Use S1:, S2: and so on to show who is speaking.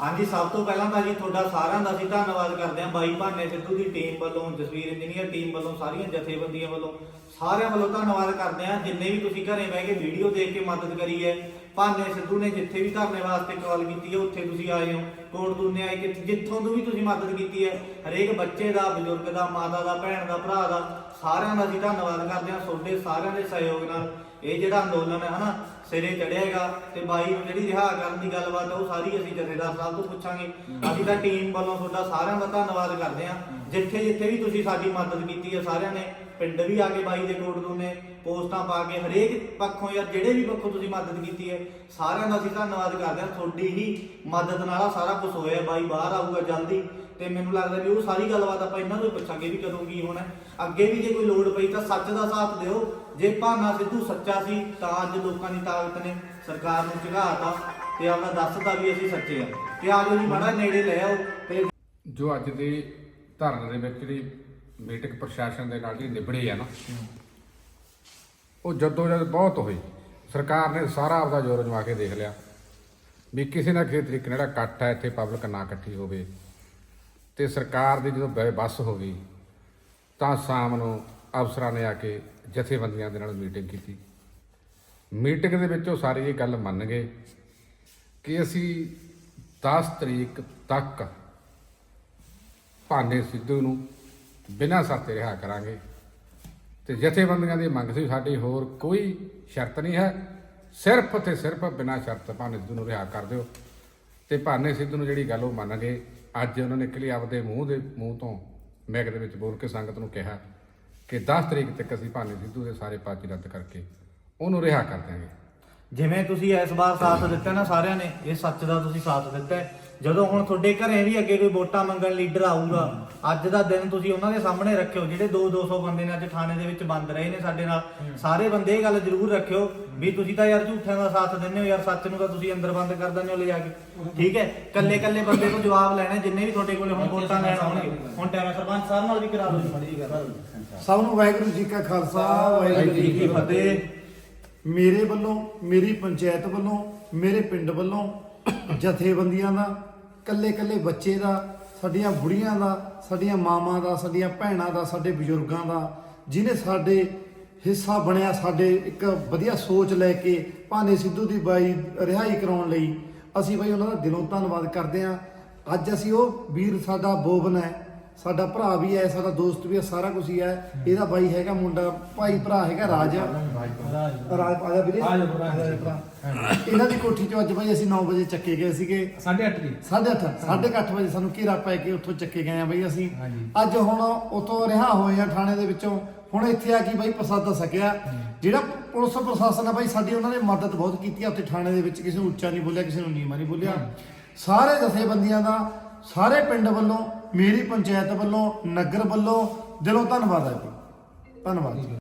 S1: ਹਾਂਜੀ, ਸਭ ਤੋਂ ਪਹਿਲਾਂ ਤਾਂ ਜੀ ਤੁਹਾਡਾ ਸਾਰਿਆਂ ਦਾ ਅਸੀਂ ਧੰਨਵਾਦ ਕਰਦੇ ਹਾਂ ਬਾਈ ਭਾਨੇ ਸਿੱਧੂ ਦੀ ਟੀਮ ਵੱਲੋਂ, ਜਸਵੀਰ ਇੰਜੀਨੀਅਰ ਟੀਮ ਵੱਲੋਂ, ਸਾਰੀਆਂ ਜਥੇਬੰਦੀਆਂ ਵੱਲੋਂ, ਸਾਰਿਆਂ ਵੱਲੋਂ ਧੰਨਵਾਦ ਕਰਦੇ ਹਾਂ। ਜਿੰਨੇ ਵੀ ਤੁਸੀਂ ਘਰੇ ਬਹਿ ਕੇ ਵੀਡੀਓ ਦੇਖ ਕੇ ਮਦਦ ਕਰੀ ਹੈ, ਭਾਨੇ ਸਿੱਧੂ ਨੇ ਜਿੱਥੇ ਵੀ ਧਰਨੇ ਵਾਸਤੇ ਕਾਲ ਕੀਤੀ ਹੈ, ਉੱਥੇ ਤੁਸੀਂ ਆਏ ਹੋ। ਕੋਟ ਦੁਨੇ ਆਏ ਕਿ ਜਿੱਥੋਂ ਤੋਂ ਵੀ ਤੁਸੀਂ ਮਦਦ ਕੀਤੀ ਹੈ, ਹਰੇਕ ਬੱਚੇ ਦਾ, ਬਜ਼ੁਰਗ ਦਾ, ਮਾਤਾ ਦਾ, ਭੈਣ ਦਾ, ਭਰਾ ਦਾ, ਸਾਰਿਆਂ ਦਾ ਅਸੀਂ ਧੰਨਵਾਦ ਕਰਦੇ ਹਾਂ। ਤੁਹਾਡੇ ਸਾਰਿਆਂ ਦੇ ਸਹਿਯੋਗ ਨਾਲ ਇਹ ਜਿਹੜਾ ਅੰਦੋਲਨ ਹੈ ਹਨਾ ਸਿਰੇ ਚੜਿਆਗਾ ਤੇ ਬਾਈ ਨੂੰ ਜਿਹੜੀ ਰਿਹਾ ਕਰਨ ਦੀ ਗੱਲਬਾਤ ਹੈ ਉਹ ਸਾਰੀ ਅਸੀਂ ਜਥੇਦਾਰ ਸਾਹਿਬ ਤੋਂ ਪੁੱਛਾਂਗੇ। ਅਸੀਂ ਤਾਂ ਟੀਮ ਵੱਲੋਂ ਤੁਹਾਡਾ ਸਾਰਿਆਂ ਦਾ ਧੰਨਵਾਦ ਕਰਦੇ ਹਾਂ। ਜਿੱਥੇ ਜਿੱਥੇ ਵੀ ਤੁਸੀਂ ਸਾਡੀ ਮਦਦ ਕੀਤੀ ਹੈ ਸਾਰਿਆਂ ਨੇ ਪਿੰਡ ਵੀ ਆ ਕੇ ਬਾਈ ਦੇ ਕੋਟ ਤੋਂ ਨੇ ਪੋਸਟਾਂ ਪਾ ਕੇ ਹਰੇਕ ਪੱਖੋਂ ਜਾਂ ਜਿਹੜੇ ਵੀ ਪੱਖੋਂ ਤੁਸੀਂ ਮਦਦ ਕੀਤੀ ਹੈ, ਸਾਰਿਆਂ ਦਾ ਅਸੀਂ ਧੰਨਵਾਦ ਕਰਦੇ ਹਾਂ। ਤੁਹਾਡੀ ਹੀ ਮਦਦ ਨਾਲ ਆਹ ਸਾਰਾ ਕੁਝ ਹੋਇਆ ਬਾਈ, ਬਾਹਰ ਆਊਗਾ ਜਲਦੀ। ਤੇ ਮੈਨੂੰ ਲੱਗਦਾ ਵੀ ਉਹ ਸਾਰੀ ਗੱਲਬਾਤ ਆਪਾਂ ਇਹਨਾਂ ਤੋਂ ਪੁੱਛਾਂਗੇ ਵੀ ਕਦੋਂ ਕੀ ਹੋਣਾ ਅੱਗੇ ਵੀ ਜੇ ਕੋਈ ਲੋੜ ਪਈ ਤਾਂ ਸੱਚ ਦਾ ਸਾਥ ਦਿਓ। ਜੇ ਭਾਨਾ ਸਿੱਧੂ ਸੱਚਾ ਸੀ, ਤਾਂ ਅੱਜ ਲੋਕਾਂ ਦੀ ਤਾਕਤ ਨੇ ਸਰਕਾਰ ਨੂੰ ਝਗਾਤਾ ਤੇ ਆਪਣਾ ਦੱਸਦਾ ਵੀ ਅਸੀਂ ਸੱਚੇ ਆ ਤੇ ਆਜੋ ਜੀ ਬੜਾ ਨੇੜੇ ਲੈ ਆਓ ਤੇ
S2: ਜੋ ਅੱਜ ਦੇ ਧਰਨੇ ਦੇ ਵਿੱਚ ਜਿਹੜੀ ਮੀਟਿੰਗ ਪ੍ਰਸ਼ਾਸਨ ਦੇ ਨਾਲ ਜਿਹੜੀ ਨਿਬੜੀ ਆ ਨਾ ਉਹ ਜਦੋਂ ਜਦ ਬਹੁਤ ਹੋਈ, ਸਰਕਾਰ ਨੇ ਸਾਰਾ ਆਪਦਾ ਜ਼ੋਰ ਜਮਾ ਕੇ ਦੇਖ ਲਿਆ ਵੀ ਕਿਸੇ ਨਾ ਕਿਸੇ ਤਰੀਕੇ ਨਾਲ ਜਿਹੜਾ ਇਕੱਠ ਹੈ, ਇੱਥੇ ਪਬਲਿਕ ਨਾ ਇਕੱਠੀ ਹੋਵੇ ਤੇ ਸਰਕਾਰ ਦੀ ਜਦੋਂ ਬੱਸ ਹੋ ਗਈ, ਤਾਂ ਸ਼ਾਮ ਨੂੰ ਅਫਸਰਾਂ ਨੇ ਆ ਕੇ ਜਥੇਬੰਦੀਆਂ ਦੇ ਨਾਲ ਮੀਟਿੰਗ ਕੀਤੀ। ਮੀਟਿੰਗ ਦੇ ਵਿੱਚ ਉਹ ਸਾਰੇ ਇਹ ਗੱਲ ਮੰਨ ਗਏ ਕਿ ਅਸੀਂ 10 ਤਰੀਕ ਤੱਕ ਭਾਨੇ ਸਿੱਧੂ ਨੂੰ ਬਿਨਾਂ ਸ਼ਰਤੇ ਰਿਹਾ ਕਰਾਂਗੇ। ਤੇ ਜਥੇਬੰਦੀਆਂ ਦੀ ਮੰਗ ਸੀ ਸਾਡੀ, ਹੋਰ ਕੋਈ ਸ਼ਰਤ ਨਹੀਂ ਹੈ। ਸਿਰਫ ਤੇ ਸਿਰਫ ਬਿਨਾਂ ਸ਼ਰਤ ਭਾਨੇ ਸਿੱਧੂ ਨੂੰ ਰਿਹਾ ਕਰ ਦਿਓ। ਤੇ ਭਾਨੇ ਸਿੱਧੂ ਨੂੰ ਜਿਹੜੀ ਗੱਲ ਉਹ ਮੰਨ ਗਏ ਅੱਜ ਉਹਨਾਂ ਨੇ ਨਿਕਲੀ ਆਪਦੇ ਮੂੰਹ ਦੇ, ਮੂੰਹ ਤੋਂ ਮੈਗ ਦੇ ਵਿੱਚ ਬੋਲ ਕੇ ਸੰਗਤ ਨੂੰ ਕਿਹਾ ਕਿ 10 ਤਰੀਕ ਤੱਕ ਅਸੀਂ ਭਾਨੇ ਸਿੱਧੂ ਦੇ ਸਾਰੇ ਪਾਚ ਰੱਦ ਕਰਕੇ ਉਹਨੂੰ ਰਿਹਾ ਕਰ ਦਿਆਂਗੇ।
S1: ਜਿਵੇਂ ਤੁਸੀਂ ਇਸ ਵਾਰ ਸਾਥ ਦਿੱਤਾ ਨਾ ਸਾਰਿਆਂ ਨੇ ਇਹ ਸੱਚ ਦਾ ਤੁਸੀਂ ਸਾਥ ਦਿੱਤਾ ਹੈ। ਜਦੋਂ ਹੁਣ ਤੁਹਾਡੇ ਘਰੇ ਵੀ ਅੱਗੇ ਕੋਈ ਵੋਟਾਂ ਮੰਗਣ ਲੀਡਰ ਆਊਗਾ ਅੱਜ ਦਾ ਦਿਨ ਤੁਸੀਂ ਉਹਨਾਂ ਦੇ ਸਾਹਮਣੇ ਰੱਖਿਓ ਜਿਹੜੇ 2-200 ਬੰਦੇ ਨੇ ਅੱਜ ਥਾਣੇ ਦੇ ਵਿੱਚ ਬੰਦ ਰਹੇ ਨੇ ਸਾਡੇ ਨਾਲ ਸਾਰੇ ਬੰਦੇ ਇਹ ਗੱਲ ਜ਼ਰੂਰ ਰੱਖਿਓ ਵੀ ਤੁਸੀਂ ਤਾਂ ਯਾਰ ਝੂਠਿਆਂ ਦਾ ਸਾਥ ਦਿੰਦੇ ਹੋ ਯਾਰ ਸੱਚ ਨੂੰ ਤਾਂ ਤੁਸੀਂ ਅੰਦਰ ਬੰਦ ਕਰ ਦਿੰਦੇ ਹੋ ਲਿਜਾ ਕੇ ਠੀਕ ਹੈ? ਕੱਲੇ ਕੱਲੇ ਬੰਦੇ ਤੋਂ ਜਵਾਬ ਲੈਣਾ ਜਿੰਨੇ ਵੀ ਤੁਹਾਡੇ ਕੋਲੇ ਹੁਣ ਵੋਟਾਂ ਲੈਣ ਆਉਣਗੇ। ਹੁਣ ਟਾਈਮ ਸਰਪੰਚ ਸਾਹਿਬ ਨਾਲ ਵੀ ਕਰਾ ਲਓ ਜੀ
S3: ਸਭ ਨੂੰ ਵਾਹਿਗੁਰੂ ਜੀ ਕਾ ਖਾਲਸਾ ਵਾਹਿਗੁਰੂ ਜੀ ਕੀ ਫਤਿਹ। ਮੇਰੇ ਵੱਲੋਂ, ਮੇਰੀ ਪੰਚਾਇਤ ਵੱਲੋਂ, ਮੇਰੇ ਪਿੰਡ ਵੱਲੋਂ ਜਥੇਬੰਦੀਆਂ ਦਾ ਕੱਲੇ ਕੱਲੇ ਬੱਚੇ ਦਾ, ਸਾਡੀਆਂ ਬੁੜੀਆਂ ਦਾ, ਸਾਡੀਆਂ ਮਾਵਾਂ ਦਾ, ਸਾਡੀਆਂ ਭੈਣਾਂ ਦਾ, ਸਾਡੇ ਬਜ਼ੁਰਗਾਂ ਦਾ ਜਿਨੇ ਸਾਡੇ ਹਿੱਸਾ ਬਣਿਆ, ਸਾਡੇ ਇੱਕ ਵਧੀਆ ਸੋਚ ਲੈ ਕੇ ਭਾਨੇ ਸਿੱਧੂ ਦੀ ਬਾਈ ਰਿਹਾਈ ਕਰਾਉਣ ਲਈ, ਅਸੀਂ ਬਾਈ ਉਹਨਾਂ ਦਾ ਦਿਲੋਂ ਧੰਨਵਾਦ ਕਰਦੇ ਹਾਂ। ਅੱਜ ਅਸੀਂ ਉਹ ਵੀਰ ਸਾਡਾ ਬੋਬਨ ਹੈ ਸਾਡਾ ਭਰਾ ਵੀ ਹੈ ਸਾਡਾ ਦੋਸਤ ਵੀ ਹੈ ਸਾਰਾ ਕੁਝ ਹੀ ਹੈ। ਇਹਦਾ ਬਾਈ ਹੈਗਾ ਮੁੰਡਾ ਭਾਈ ਭਰਾ ਹੈਗਾ ਰਾਜ। ਰਾਜ ਆਜਾ ਵੀਰੇ? ਆਜਾ ਭਰਾ। ਇਹਨਾਂ ਦੀ ਕੋਠੀ ਚੋਂ ਅੱਜ ਬਾਈ ਅਸੀਂ 9 ਵਜੇ ਚੱਕੇ ਗਏ ਸੀਗੇ।
S4: 8:30 ਜੀ
S3: 8:30 8:30 ਵਜੇ ਸਾਨੂੰ ਘੇਰਾ ਪੈ ਕੇ ਉੱਥੋਂ ਚੱਕੇ ਗਏ ਆ ਬਈ ਅਸੀਂ। ਅੱਜ ਹੁਣ ਉਤੋਂ ਰਿਹਾ ਹੋਏ ਆ ਥਾਣੇ ਦੇ ਵਿੱਚੋਂ। ਹੁਣ ਇੱਥੇ ਆ ਕੇ ਬਾਈ ਪ੍ਰਸਾਦ ਸਕਿਆ ਜਿਹੜਾ ਪੁਲਿਸ ਪ੍ਰਸ਼ਾਸਨ ਆ ਬਾਈ ਸਾਡੀ ਉਹਨਾਂ ਨੇ ਮਦਦ ਬਹੁਤ ਕੀਤੀ ਆ। ਉੱਥੇ ਥਾਣੇ ਦੇ ਵਿੱਚ ਕਿਸੇ ਨੂੰ ਉੱਚਾ ਨਹੀਂ ਬੋਲਿਆ ਕਿਸੇ ਨੂੰ ਨੀਵਾਂ ਨਹੀਂ ਬੋਲਿਆ। ਸਾਰੇ ਜਥੇਬੰਦੀਆਂ ਦਾ ਸਾਰੇ ਪਿੰਡ ਵੱਲੋਂ ਮੇਰੀ ਪੰਚਾਇਤ ਵੱਲੋਂ ਨਗਰ ਵੱਲੋਂ ਦਿਲੋਂ ਧੰਨਵਾਦ ਹੈ ਜੀ। ਧੰਨਵਾਦ ਜੀ।